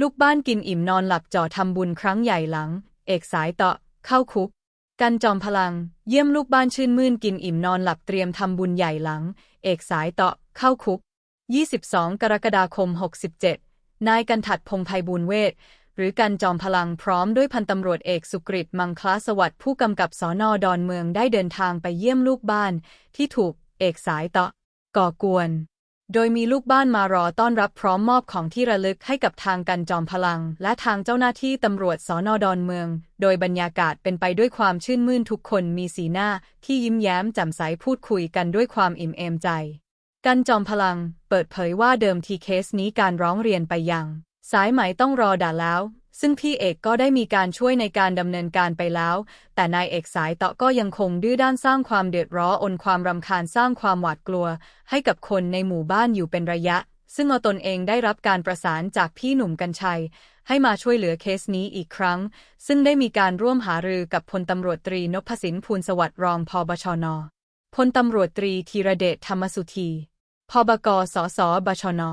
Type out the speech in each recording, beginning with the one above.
ลูกบ้านกินอิ่มนอนหลับจ่อทำบุญครั้งใหญ่หลัง เอกสายเตาะ เข้าคุก กันจอมพลัง เยี่ยมลูกบ้านชื่นมื่นกินอิ่มนอนหลับเตรียมทำบุญใหญ่หลัง เอกสายเตาะ เข้าคุก 22 กรกฎาคม 67 นายกันถัดพงไพบูลเวทหรือกันจอมพลังพร้อมด้วยพันตำรวจเอกสุกฤตมังคลาสวัสดิ์ผู้กำกับสอนอดอนเมืองได้เดินทางไปเยี่ยมลูกบ้านที่ถูกเอกสายเตาะก่อกวน โดยมีลูกบ้านมารอต้อนรับพร้อมมอบของที่ระลึกให้กับทางกันจอมพลัง และทางเจ้าหน้าที่ตำรวจสอนอดอนเมือง โดยบรรยากาศเป็นไปด้วยความชื่นมื่นทุกคนมีสีหน้าที่ยิ้มแย้มแจ่มใสพูดคุยกันด้วยความอิ่มเอมใจ กันจอมพลัง เปิดเผยว่าเดิมทีเคสนี้การร้องเรียนไปยัง สายไหมต้องรอด่าแล้ว ซึ่งพี่เอกก็ได้มีการช่วยในการดำเนินการไปแล้ว แต่นายเอกสายเตาะก็ยังคงดื้อด้านสร้างความเดือดร้อนอนความรำคาญสร้างความหวาดกลัว ให้กับคนในหมู่บ้านอยู่เป็นระยะ ซึ่งอตนเองได้รับการประสานจากพี่หนุ่มกัญชัย ให้มาช่วยเหลือเคสนี้อีกครั้ง ซึ่งได้มีการร่วมหารือกับพลตำรวจตรีนพสินพูลสวัสดิ์รองพบชนพลตำรวจตรีธีรเดชธรรมสุธีพบกสสบชน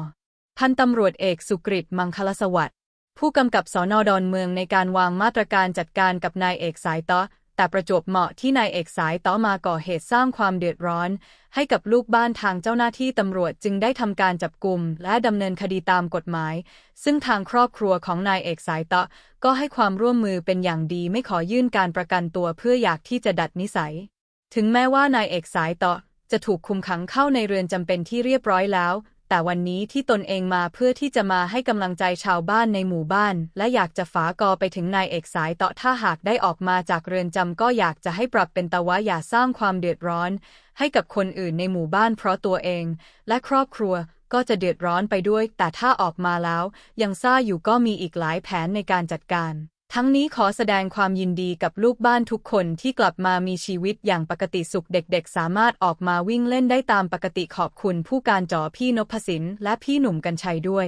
พันตำรวจเอกสุกฤตมังคลสวัสดิ์ผู้กำกับสอนอดอนเมืองในการวางมาตรการจัดการกับนายเอกสายตาะแต่ประจวบเหมาะที่นายเอกสายตาะมาก่อเหตุสร้างความเดือดร้อน ให้กับลูกบ้านทางเจ้าหน้าที่ตำรวจจึงได้ทำการจับกลุ่มและดำเนินคดีตามกฎหมาย ซึ่งทางครอบครัวของนายเอกสายตาะก็ให้ความร่วมมือเป็นอย่างดีไม่ขอยื่นการประกันตัวเพื่ออยากที่จะดัดนิสัย ถึงแม้ว่านายเอกสายตาะจะถูกคุมขังเข้าในเรือนจำเป็นที่เรียบร้อยแล้ว แต่วันนี้ที่ตนเองมาเพื่อที่จะมาให้กำลังใจชาวบ้านในหมู่บ้าน และอยากจะฝากอไปถึงนายเอกสายเตาะถ้าหากได้ออกมาจากเรือนจำก็อยากจะให้ปรับเป็นตะวะอย่าสร้างความเดือดร้อน ให้กับคนอื่นในหมู่บ้านเพราะตัวเอง และครอบครัวก็จะเดือดร้อนไปด้วย แต่ถ้าออกมาแล้ว ยังซ่าอยู่ก็มีอีกหลายแผนในการจัดการ ทั้งนี้ขอแสดงความยินดีกับลูกบ้านทุกคนที่กลับมามีชีวิตอย่างปกติสุขเด็กๆ สามารถออกมาวิ่งเล่นได้ตามปกติขอบคุณผู้การจอพี่นพสินและพี่หนุ่มกัญชัยด้วย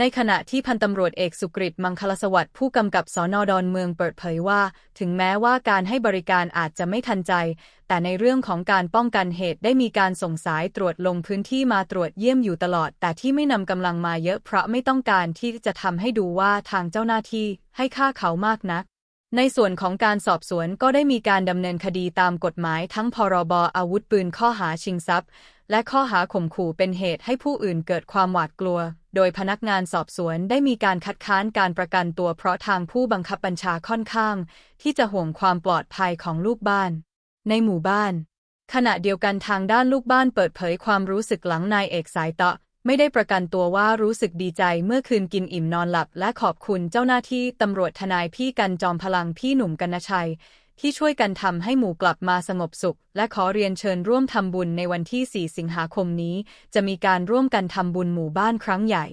ในขณะที่พันตำรวจเอกสุกฤตมังคลสวัสดิ์ผู้กำกับสอนอดอนเมืองเปิดเผยว่า ถึงแม้ว่าการให้บริการอาจจะไม่ทันใจ แต่ในเรื่องของการป้องกันเหตุได้มีการส่งสายตรวจลงพื้นที่มาตรวจเยี่ยมอยู่ตลอด แต่ที่ไม่นำกำลังมาเยอะเพราะไม่ต้องการที่จะทำให้ดูว่าทางเจ้าหน้าที่ให้ค่าเขามากนักในส่วนของการสอบสวนก็ได้มีการดำเนินคดีตามกฎหมายทั้งพรบอาวุธปืนข้อหาชิงทรัพย์ และข้อหาข่มขู่เป็นเหตุให้ผู้อื่นเกิดความหวาดกลัว โดยพนักงานสอบสวนได้มีการคัดค้านการประกันตัวเพราะทางผู้บังคับบัญชาค่อนข้าง ที่จะห่วงความปลอดภัยของลูกบ้าน ในหมู่บ้าน ขณะเดียวกันทางด้านลูกบ้านเปิดเผยความรู้สึกหลังนายเอกสายเตาะไม่ได้ประกันตัวว่ารู้สึกดีใจเมื่อคืนกินอิ่มนอนหลับ และขอบคุณเจ้าหน้าที่ตำรวจทนายพี่กันจอมพลังพี่หนุ่มกนชัย ที่ช่วยกันทำให้หมู่กลับมาสงบสุข และขอเรียนเชิญร่วมทำบุญในวันที่ 4 สิงหาคมนี้ จะมีการร่วมกันทำบุญหมู่บ้านครั้งใหญ่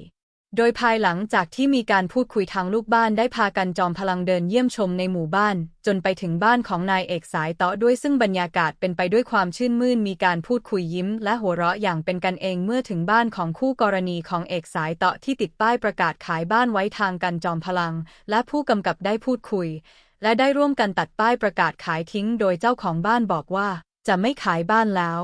โดยภายหลังจากที่มีการพูดคุยทางลูกบ้านได้พากันจอมพลังเดินเยี่ยมชมในหมู่บ้าน จนไปถึงบ้านของนายเอกสายเตาะด้วยซึ่งบรรยากาศเป็นไปด้วยความชื่นมื่น มีการพูดคุยยิ้ม และหัวเราะอย่างเป็นกันเองเมื่อถึงบ้านของคู่กรณีของเอกสายเตาะที่ติดป้ายประกาศขายบ้านไว้ทางกันจอมพลัง และผู้กำกับได้พูดคุย และได้ร่วมกันตัดป้ายประกาศขายทิ้งโดยเจ้าของบ้านบอกว่า จะไม่ขายบ้านแล้ว